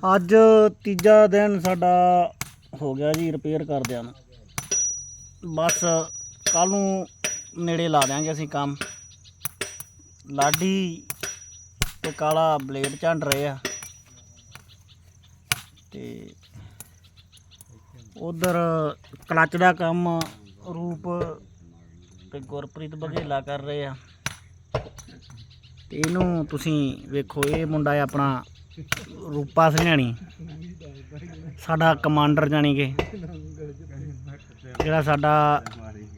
ਅੱਜ ਤੀਜਾ ਦਿਨ ਸਾਡਾ ਹੋ ਗਿਆ ਜੀ ਰਿਪੇਅਰ ਕਰਦਿਆਂ ਨੂੰ। ਬਸ ਕੱਲ ਨੂੰ ਨੇੜੇ ਲਾ ਦਿਆਂਗੇ ਅਸੀਂ ਕੰਮ। ਲਾਡੀ ਤੇ ਕਾਲਾ ਬਲੇਡ ਝੰਡ ਰਹੇ ਆ। ਤੇ ਉਧਰ ਕਲਚ ਦਾ ਕੰਮ ਰੂਪ ਤੇ ਗੁਰਪ੍ਰੀਤ ਬਘੇਲਾ ਕਰ ਰਹੇ ਆ। ਤੇ ਇਹਨੂੰ ਤੁਸੀਂ ਵੇਖੋ, ਇਹ ਮੁੰਡਾ ਆਪਣਾ ਰੂਪਾ ਸਿੰਘਾਣੀ ਸਾਡਾ ਕਮਾਂਡਰ ਜਾਨੀ ਕਿ। ਜਿਹੜਾ ਸਾਡਾ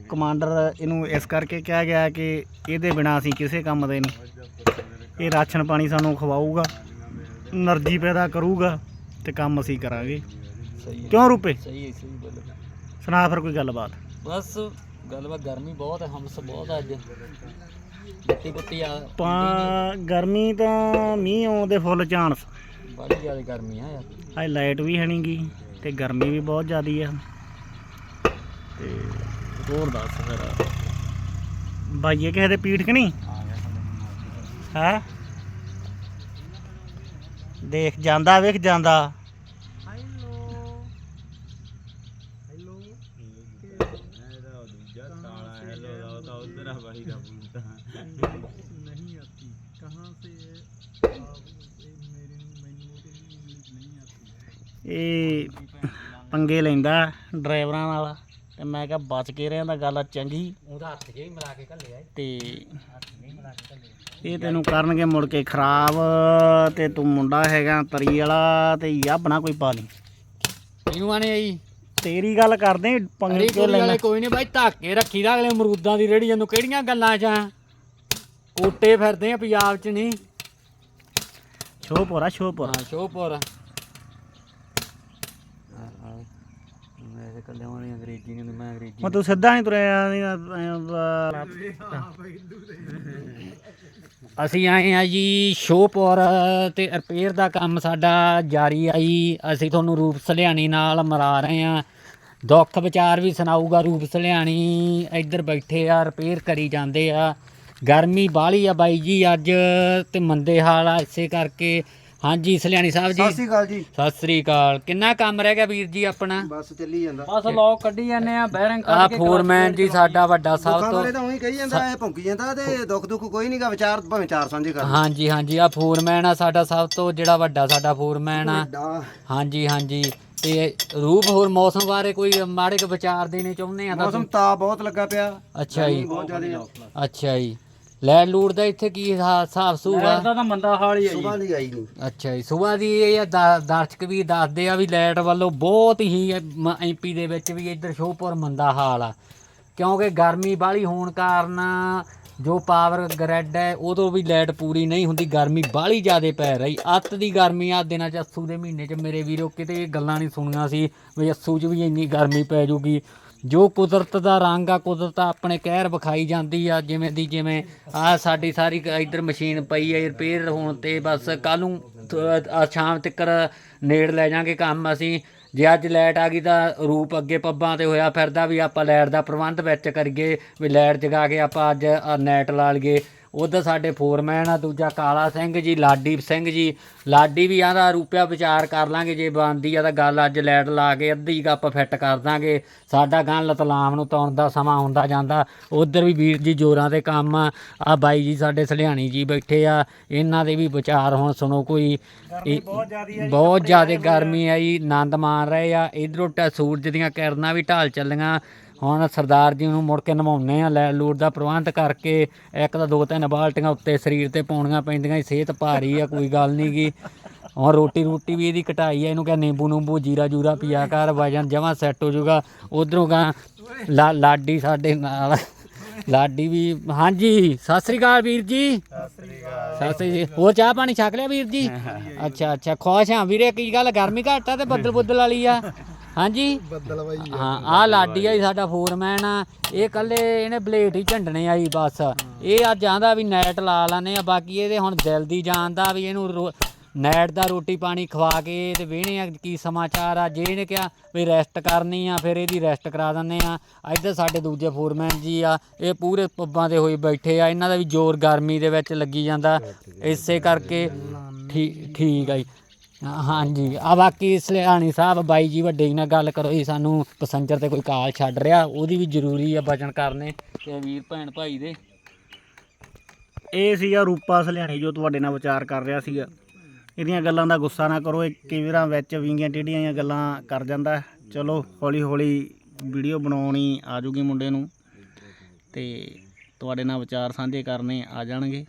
ਕਮਾਂਡਰ ਇਹਨੂੰ ਇਸ ਕਰਕੇ ਕਿਹਾ ਗਿਆ ਕਿ ਇਹਦੇ ਬਿਨਾ ਅਸੀਂ ਕਿਸੇ ਕੰਮ ਦੇ ਨਹੀਂ। ਇਹ ਰਾਸ਼ਨ ਪਾਣੀ ਸਾਨੂੰ ਖਵਾਊਗਾ એનર્ਜੀ ਪੈਦਾ ਕਰੂਗਾ ਤੇ ਕੰਮ ਅਸੀਂ ਕਰਾਂਗੇ। ਕਿਉਂ ਰੂਪੇ? ਸੁਣਾ ਫਿਰ ਕੋਈ ਗੱਲਬਾਤ। ਬਸ ਗੱਲਬਾਤ ਗਰਮੀ ਬਹੁਤ ਹੈ ਹਮਸ ਬਹੁਤ ਅੱਜ। ਆ ਪਾ ਗਰਮੀ ਤਾਂ ਮੀਂਹ ਆਉਣ ਦੇ ਫੁੱਲ ਚਾਂਸ। ਬੜੀ ਜ਼ਿਆਦਾ ਗਰਮੀ ਆ ਯਾਰ। ਅੱਜ ਲਾਈਟ ਵੀ ਹੈ ਨੀ ਗੀ ਤੇ ਗਰਮੀ ਵੀ ਬਹੁਤ ਜ਼ਿਆਦੀ ਆ। ਤੇ ਹੋਰ ਦੱਸ ਫਿਰ। ਬਾਈਏ ਕਿਸੇ ਦੇ ਪੀਠ ਕਿ ਨਹੀਂ ਹੈ? ਦੇਖ ਜਾਂਦਾ ਵੇਖ ਜਾਂਦਾ। ਇਹ ਪੰਗੇ ਲੈਂਦਾ ਡਰਾਈਵਰਾਂ ਨਾਲ ਤੇ ਮੈਂ ਕਿਹਾ ਬਚ ਕੇ ਰਹਿਣ ਦਾ ਗੱਲ ਆ ਚੰਗੀ। ਉਹਦਾ ਹੱਥ ਜੇ ਮਿਲਾ ਕੇ ਘੱਲਿਆ ਤੇ ਇਹ ਤੈਨੂੰ ਕਰਨਗੇ ਮੁੜ ਕੇ ਖਰਾਬ ਤੇ ਤੂੰ ਮੁੰਡਾ ਹੈਗਾ ਤਰੀ ਵਾਲਾ ਤੇ ਯਾਬਣਾ ਕੋਈ ਪਾ ਲਈ। ਇਹਨੂੰ ਆਣੇ ਆਈ ਤੇਰੀ ਗੱਲ ਕਰਦੇ ਪੰਗੇ ਕਿਉਂ ਲੈਣਾ ਕੋਈ ਨਹੀਂ ਬਾਈ ਧਾਕੇ ਰੱਖੀ ਦਾ ਅਗਲੇ ਅਮਰੂਦਾਂ ਦੀ ਰੇੜੀ ਨੂੰ ਕਿਹੜੀਆਂ ਗੱਲਾਂ ਚ ਆ? ਕੋਟੇ ਫਿਰਦੇ ਆ ਪੰਜਾਬ ਚ ਨਹੀਂ ਸ਼ੋਅ ਪੋਰਾ ਸ਼ੋਅ ਪੋਰਾ ਹਾਂ ਸ਼ੋਪੁਰ ਮੈਂ ਤੇ ਕੱਲੇ ਵਾਲੀ ਅੰਗਰੇਜ਼ੀ ਨੂੰ ਮੈਂ ਅੰਗਰੇਜ਼ੀ ਮੈਂ ਤੂੰ ਸਿੱਧਾ ਨਹੀਂ ਤੁਰਿਆ ਅਸੀਂ ਆਏ ਆ ਜੀ ਸ਼ੋਪੁਰ ਤੇ ਰਿਪੇਅਰ ਦਾ ਕੰਮ ਸਾਡਾ ਜਾਰੀ ਆ ਜੀ। ਅਸੀਂ ਤੁਹਾਨੂੰ ਰੂਪ ਸਲਿਆਣੀ ਨਾਲ ਮਰਾ ਰਹੇ ਆ। ਦੁੱਖ ਵਿਚਾਰ ਵੀ ਸੁਣਾਊਗਾ ਰੂਪ ਸਲਿਆਣੀ। ਇੱਧਰ ਬੈਠੇ ਆ ਰਿਪੇਅਰ ਕਰੀ ਜਾਂਦੇ ਆ। ਗਰਮੀ ਬਾਹਲੀ ਆ ਬਾਈ ਜੀ ਅੱਜ ਤੇ ਮੰਦੇ ਹਾਲ ਆ ਇਸੇ ਕਰਕੇ। ਹਾਂਜੀ ਸਲਿਆਣੀ ਸਾਹਿਬ ਜੀ। ਸਤਿ ਸ਼੍ਰੀ ਅਕਾਲ ਜੀ। ਸਤਿ ਸ੍ਰੀ ਅਕਾਲ। ਕਿੰਨਾ ਕੰਮ ਰਹਿ ਗਿਆ ਵੀਰ ਜੀ ਆਪਣਾ? ਬਸ ਚੱਲੀ ਜਾਂਦਾ। ਬਸ ਲੋਕ ਕੱਢੀ ਜਾਂਦੇ ਆ ਬੈਰਿੰਗ ਆ ਫੋਰਮੈਨ ਜੀ ਸਾਡਾ ਵੱਡਾ ਸਭ ਦੁੱਖਾਂ ਤੋਂ ਬਾਰੇ ਤਾਂ ਉਹੀ ਕਹੀ ਜਾਂਦਾ ਇਹ ਭੌਂਕੀ ਜਾਂਦਾ ਤੇ ਦੁੱਖ ਦੁੱਖ ਕੋਈ ਨਹੀਂਗਾ ਵਿਚਾਰ ਭਾਵੇਂ ਚਾਰ ਸਾਂਝੇ ਕਰ ਹਾਂਜੀ ਹਾਂਜੀ ਆ ਫੋਰਮੈਨ ਆ ਸਾਡਾ ਸਭ ਤੋਂ ਜਿਹੜਾ ਵੱਡਾ ਸਾਡਾ ਫੋਰਮੈਨ ਆ। ਹਾਂਜੀ ਹਾਂਜੀ। ਤੇ ਰੂਪ ਹੋਰ ਮੌਸਮ ਬਾਰੇ ਕੋਈ ਮਾੜੇ ਕੁ ਵਿਚਾਰ ਦੇਣੇ ਚਾਹੁੰਦੇ ਆ ਤਾਂ ਮੌਸਮ ਤਾਂ ਬਹੁਤ ਲੱਗਾ ਪਿਆ। ਅੱਛਾ ਜੀ। ਬਹੁਤ ਜ਼ਿਆਦਾ ਅੱਛਾ ਜੀ। ਲੈਂਡ ਲੂਡ ਦਾ ਇੱਥੇ ਕੀ ਹਿਸਾ- ਹਿਸਾਬ ਸੂਗਾ ਤਾਂ ਮੰਦਾ ਹਾਲ ਹੀ ਸੁਬਾਹ ਨਹੀਂ ਆਈ ਨਹੀਂ। ਅੱਛਾ ਜੀ। ਸੁਬਾਹ ਦੀ ਇਹ ਆ ਦ- ਦਰਸ਼ਕ ਵੀ ਦੱਸਦੇ ਆ ਵੀ ਲਾਈਟ ਵੱਲੋਂ ਬਹੁਤ ਹੀ ਐਮਪੀ ਦੇ ਵਿੱਚ ਵੀ ਇੱਧਰ ਸ਼ੋਪੁਰ ਮੰਦਾ ਹਾਲ ਆ। ਕਿਉਂਕਿ ਗਰਮੀ ਬਾਹਲੀ ਹੋਣ ਕਾਰਨ ਜੋ ਪਾਵਰ ਗ੍ਰਿਡ ਹੈ, ਉਦੋਂ ਵੀ ਲਾਈਟ ਪੂਰੀ ਨਹੀਂ ਹੁੰਦੀ, ਗਰਮੀ ਬਾਹਲੀ ਜ਼ਿਆਦੇ ਪੈ ਰਹੀ। ਅੱਤ ਦੀ ਗਰਮੀ ਆ, ਦਿਨਾਂ ਚ ਅੱਸੂ ਦੇ ਮਹੀਨੇ ਚ। ਮੇਰੇ ਵੀਰੋ, ਕਿਤੇ ਇਹ ਗੱਲਾਂ ਨਹੀਂ ਸੁਣੀਆਂ ਸੀ ਵੀ ਅੱਸੂ ਚ ਵੀ ਇੰਨੀ ਗਰਮੀ ਪੈ ਜੂਗੀ। ਜੋ ਕੁਦਰਤ ਦਾ ਰੰਗ ਆ, ਕੁਦਰਤ ਆਪਣੇ ਕਹਿਰ ਵਿਖਾਈ ਜਾਂਦੀ ਆ, ਜਿਵੇਂ ਦੀ ਜਿਵੇਂ ਆ ਸਾਡੀ ਸਾਰੀ ਕ- ਇੱਧਰ ਮਸ਼ੀਨ ਪਈ ਹੈ ਰਿਪੇਅਰ ਹੋਣ ਤੇ ਬਸ ਕੱਲ ਨੂੰ ਸ਼ਾਮ ਤੱਕ ਨੇੜ ਲੈ ਜਾਾਂਗੇ ਕੰਮ ਅਸੀਂ। ਜੇ ਅੱਜ ਲਾਈਟ ਆ ਗਈ ਤਾਂ ਰੂਪ ਅੱਗੇ ਪੱਬਾਂ ਤੇ ਹੋਇਆ ਫਿਰਦਾ ਵੀ ਆਪਾਂ ਲਾਈਟ ਦਾ ਪ੍ਰਬੰਧ ਵਿੱਚ ਕਰੀਏ, ਵੀ ਲਾਈਟ ਜਗਾ ਕੇ ਆਪਾਂ ਅੱਜ ਨੈਟ ਲਾ ਲਈਏ। ਉਧਰ ਸਾਡੇ ਫੋਰਮੈਨ ਆ ਦੂਜਾ ਕਾਲਾ ਸਿੰਘ ਜੀ ਲਾਡੀ ਸਿੰਘ ਜੀ। ਲਾਡੀ ਵੀ ਆਂਦਾ ਰੁਪਿਆ ਵਿਚਾਰ ਕਰ ਲਾਂਗੇ ਜੇ ਬਣਦੀ ਆ ਤਾਂ ਗੱਲ ਅੱਜ ਲਾਈਟ ਲਾ ਕੇ ਅੱਧੀ ਕੱਪ ਫਿੱਟ ਕਰ ਦਾਂਗੇ। ਸਾਡਾ ਗਾਂ ਲਤਲਾਮ ਨੂੰ ਤਾਉਣ ਦਾ ਸਮਾਂ ਹੁੰਦਾ ਜਾਂਦਾ। ਉਧਰ ਵੀ ਵੀਰ ਜੀ ਜੋਰਾਂ ਤੇ ਕੰਮ ਆ। ਆਹ ਬਾਈ ਜੀ ਸਾਡੇ ਸਲਿਆਣੀ ਜੀ ਬੈਠੇ ਆ। ਇਹਨਾਂ ਦੇ ਵੀ ਵਿਚਾਰ ਹੁਣ ਸੁਣੋ ਕੋਈ। ਬਹੁਤ ਜ਼ਿਆਦੀ ਆ ਗਰਮੀ ਆ ਜੀ ਆਨੰਦ ਮਾਣ ਰਹੇ ਆ। ਇਧਰੋਂ ਟਾ ਸੂਰਜ ਦੀਆਂ ਕਿਰਨਾਂ ਵੀ ਢਾਲ ਚੱਲੀਆਂ। ਹੁਣ ਸਰਦਾਰ ਜੀ ਨੂੰ ਮੁੜ ਕੇ ਨਵਾਉਣੇ ਆ ਲੈ ਲੂਟ ਦਾ ਪ੍ਰਬੰਧ ਕਰਕੇ ਇੱਕ ਤਾਂ ਦੋ ਤਿੰਨ ਬਾਲਟੀਆਂ ਉੱਤੇ ਸਰੀਰ ਤੇ ਪਾਉਣੀਆਂ ਪੈਂਦੀਆਂ ਸਿਹਤ ਭਾਰੀ ਆ ਕੋਈ ਗੱਲ ਨਹੀਂ ਗੀ। ਹੁਣ ਰੋਟੀ ਰੋਟੀ ਵੀ ਇਹਦੀ ਘਟਾਈ ਆ ਇਹਨੂੰ ਕਹ ਨਿੰਬੂ ਨੂੰਬੂ ਜੀਰਾ ਜੂਰਾ ਪੀਆ ਕਰ ਵਜਨ ਜਮਾ ਸੈੱਟ ਹੋ ਜਾਊਗਾ। ਉਧਰੋਂ ਗਾ ਲਾਡੀ ਸਾਡੇ ਨਾਲ ਲਾਡੀ ਵੀ ਹਾਂਜੀ ਸਤਿ ਸ੍ਰੀ ਅਕਾਲ ਵੀਰ ਜੀ। ਸਤਿ ਸ੍ਰੀ ਅਕਾਲ। ਹੋਰ ਚਾਹ ਪਾਣੀ ਛਕ ਲਿਆ ਵੀਰ ਜੀ? ਅੱਛਾ ਅੱਛਾ ਖੁਸ਼ ਹਾਂ ਵੀਰੇ ਕੀ ਗੱਲ ਗਰਮੀ ਘੱਟ ਆ ਤੇ ਬੱਦਲ ਬੁੱਦਲ ਵਾਲੀ ਆ? ਹਾਂਜੀ। ਬੱਦਲ ਬਾਈ ਹਾਂ ਆ ਲਾਡੀ ਆ ਜੀ ਸਾਡਾ ਫੋਰਮੈਨ ਆ। ਇਹ ਕੱਲੇ ਇਹਨੇ ਬਲੇਡ ਹੀ ਝੰਡਣੇ ਆ ਜੀ ਬਸ। ਇਹ ਅੱਜ ਆਂਦਾ ਵੀ ਨੈਟ ਲਾ ਲਾਨੇ ਆ ਬਾਕੀ ਇਹਦੇ ਹੁਣ ਦਿਲ ਦੀ ਜਾਣਦਾ ਵੀ ਇਹਨੂੰ ਨੈਟ ਦਾ ਰੋਟੀ ਪਾਣੀ ਖਵਾ ਕੇ ਤੇ ਵੇਹਣੇ ਆ ਕੀ ਸਮਾਚਾਰ ਆ। ਜੇ ਇਹਨੇ ਕਿਹਾ ਵੀ ਰੈਸਟ ਕਰਨੀ ਆ ਫਿਰ ਇਹਦੀ ਰੈਸਟ ਕਰਾ ਦਿੰਨੇ ਆ। ਇੱਧਰ ਸਾਡੇ ਦੂਜੇ ਫੋਰਮੈਨ ਜੀ ਆ ਇਹ ਪੂਰੇ ਪੱਬਾਂ ਦੇ ਹੋਏ ਬੈਠੇ ਆ। ਇਹਨਾਂ ਦਾ ਵੀ ਜ਼ੋਰ ਗਰਮੀ ਦੇ ਵਿੱਚ ਲੱਗੀ ਜਾਂਦਾ। ਇਸੇ ਕਰਕੇ ਠੀਕ ਠੀਕ ਆ ਜੀ। ਹਾਂਜੀ। ਆ ਬਾਕੀ ਸਲਿਆਣੀ ਸਾਹਿਬ, ਬਾਈ ਜੀ ਵੱਡੇ ਜੀ ਨਾਲ ਗੱਲ ਕਰੋ। ਜੀ ਸਾਨੂੰ ਪਸੰਜਰ ਤੇ ਕੋਈ ਕਾਲ ਛੱਡ ਰਿਹਾ। ਉਹਦੀ ਵੀ ਜ਼ਰੂਰੀ ਆ ਬਚਨ ਕਰਨੇ ਤੇ ਵੀਰ ਭੈਣ ਭਾਈ ਦੇ। ਇਹ ਸੀਗਾ ਰੂਪਾ ਸਲਿਆਣੀ ਜੋ ਤੁਹਾਡੇ ਨਾਲ ਵਿਚਾਰ ਕਰ ਰਿਹਾ ਸੀਗਾ। ਇਹਦੀਆਂ ਗੱਲਾਂ ਦਾ ਗੁੱਸਾ ਨਾ ਕਰੋ। ਇਹ ਕਈ ਵਿੱਚ ਵਿੰਗੀਆਂ ਟੇਢੀਆਂ ਜਿਹੀਆਂ ਗੱਲਾਂ ਕਰ ਜਾਂਦਾ। ਚਲੋ ਹੌਲੀ ਹੌਲੀ ਵੀਡੀਓ ਬਣਾਉਣੀ ਆ ਜੂਗੀ ਮੁੰਡੇ ਨੂੰ। ਤੇ ਤੁਹਾਡੇ ਨਾਲ ਵਿਚਾਰ ਸਾਂਝੇ ਕਰਨੇ ਆ ਜਾਣਗੇ।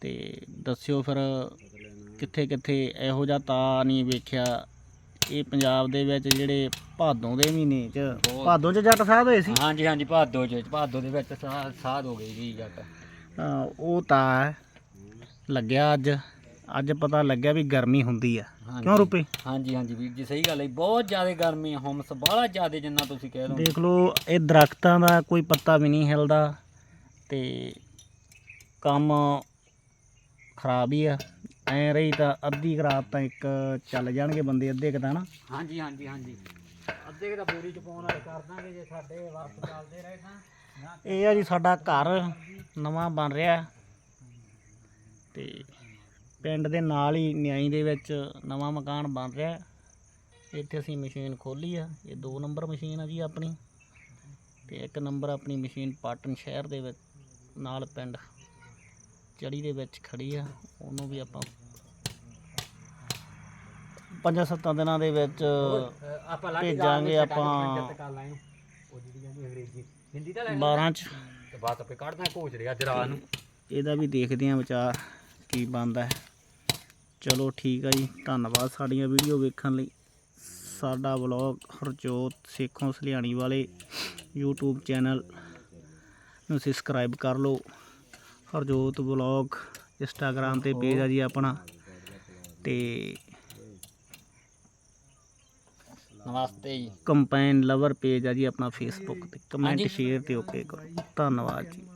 ਤੇ ਦੱਸਿਓ ਫਿਰ ਕਿੱਥੇ ਕਿੱਥੇ ਇਹੋ ਜਿਹਾ ਤਾਂ ਨਹੀਂ ਵੇਖਿਆ। ਇਹ ਪੰਜਾਬ ਦੇ ਵਿੱਚ ਜਿਹੜੇ ਭਾਦੋਂ ਦੇ ਮਹੀਨੇ 'ਚ ਬਹੁਤ। ਭਾਦੋਂ 'ਚ ਜੱਟ ਸਾਹਿਬ ਹੋਏ ਸੀ? ਹਾਂਜੀ ਹਾਂਜੀ ਭਾਦੋ ਚ ਭਾਦੋ ਦੇ ਵਿੱਚ ਸਾ- ਸਾਧ ਹੋ ਗਈ ਜੀ ਜੱਟ। ਹਾਂ, ਉਹ ਤਾਂ ਹੈ। ਲੱਗਿਆ ਅੱਜ। ਅੱਜ ਪਤਾ ਲੱਗਿਆ ਵੀ ਗਰਮੀ ਹੁੰਦੀ ਆ। ਹਾਂਜੀ। ਕਿਉਂ ਰੁਪਏ ਹਾਂਜੀ ਹਾਂਜੀ ਵੀਰ ਜੀ ਸਹੀ ਗੱਲ ਹੈ ਬਹੁਤ ਜ਼ਿਆਦਾ ਗਰਮੀ ਆ ਹਮਸ ਬਾਹਲਾ ਜ਼ਿਆਦਾ ਜਿੰਨਾ ਤੁਸੀਂ ਕਹਿ ਦੋ ਦੇਖ ਲਓ ਇਹ ਦਰਖਤਾਂ ਦਾ ਕੋਈ ਪੱਤਾ ਵੀ ਨਹੀਂ ਹਿਲਦਾ ਤੇ ਕੰਮ ਖਰਾਬ ਹੀ ਆ। ਐ ਰਹੀ ਤਾਂ ਅੱਧੀ ਰਾਤ ਤਾਂ ਇੱਕ ਚੱਲ ਜਾਣਗੇ ਬੰਦੇ ਅੱਧੇ ਕੁ ਤਾਂ ਨਾ। ਹਾਂਜੀ ਹਾਂਜੀ ਹਾਂਜੀ। ਅੱਧੇ ਕੁ ਤਾਂ ਬੋਰੀ ਚ ਪਾਉਣ ਵਾਲੇ ਕਰ ਦਾਂਗੇ ਜੇ ਸਾਡੇ ਵਰਤ ਚੱਲਦੇ ਰਹੇ ਤਾਂ। ਇਹ ਆ ਜੀ ਸਾਡਾ ਘਰ ਨਵਾਂ ਬਣ ਰਿਹਾ। ਤੇ ਪਿੰਡ ਦੇ ਨਾਲ ਹੀ ਨਿਆਈ ਦੇ ਵਿੱਚ ਨਵਾਂ ਮਕਾਨ ਬਣ ਰਿਹਾ। ਇੱਥੇ ਅਸੀਂ ਮਸ਼ੀਨ ਖੋਲੀ ਆ। ਇਹ ਦੋ ਨੰਬਰ ਮਸ਼ੀਨ ਆ ਜੀ ਆਪਣੀ। ਤੇ ਇੱਕ ਨੰਬਰ ਆਪਣੀ ਮਸ਼ੀਨ ਪਾਟਨ ਸ਼ਹਿਰ ਦੇ ਵਿੱਚ ਨਾਲ ਪਿੰਡ। ਚੜੀ ਦੇ ਵਿੱਚ ਖੜੀ ਆ ਉਹਨੂੰ ਵੀ ਆਪਾਂ ਪੰਜਾਂ ਸੱਤਾਂ ਦਿਨਾਂ ਦੇ ਵਿੱਚ ਆਪਾਂ ਭੇਜਾਂਗੇ ਆਪਾਂ ਉਹ ਜਿਹੜੀ ਅੰਗਰੇਜ਼ੀ ਹਿੰਦੀ ਤਾਂ ਲੈ 12 ਚ। ਤੇ ਬਾਤ ਆਪੇ ਕੱਢਦਾ ਕੋਚ ਰਿਹਾ ਅੱਜ ਰਾਤ ਨੂੰ। ਇਹਦਾ ਵੀ ਦੇਖਦੇ ਆਂ ਵਿਚਾਰ ਕੀ ਬਣਦਾ ਹੈ। ਚਲੋ ਠੀਕ ਆ ਜੀ ਧੰਨਵਾਦ ਸਾਡੀਆਂ ਵੀਡੀਓ ਵੇਖਣ ਲਈ। ਸਾਡਾ ਵਲੌਗ ਹਰਜੋਤ ਸੇਖੋਂ ਸਲਿਆਣੀ ਵਾਲੇ YouTube ਚੈਨਲ ਨੂੰ ਸਬਸਕ੍ਰਾਈਬ ਕਰ ਲਓ। ਹਰਜੋਤ ਵਲੌਗ ਇੰਸਟਾਗ੍ਰam ਤੇ ਪੇਜ ਆ ਜੀ ਆਪਣਾ। ਤੇ ਨਮਸਤੇ ਜੀ। ਕੰਪੈਨ ਲਵਰ ਪੇਜ ਆ ਜੀ ਆਪਣਾ ਫੇਸਬੁੱਕ ਤੇ। ਕਮੈਂਟ। ਸ਼ੇਅਰ ਤੇ ਓਕੇ ਕਰੋ। ਧੰਨਵਾਦ ਜੀ।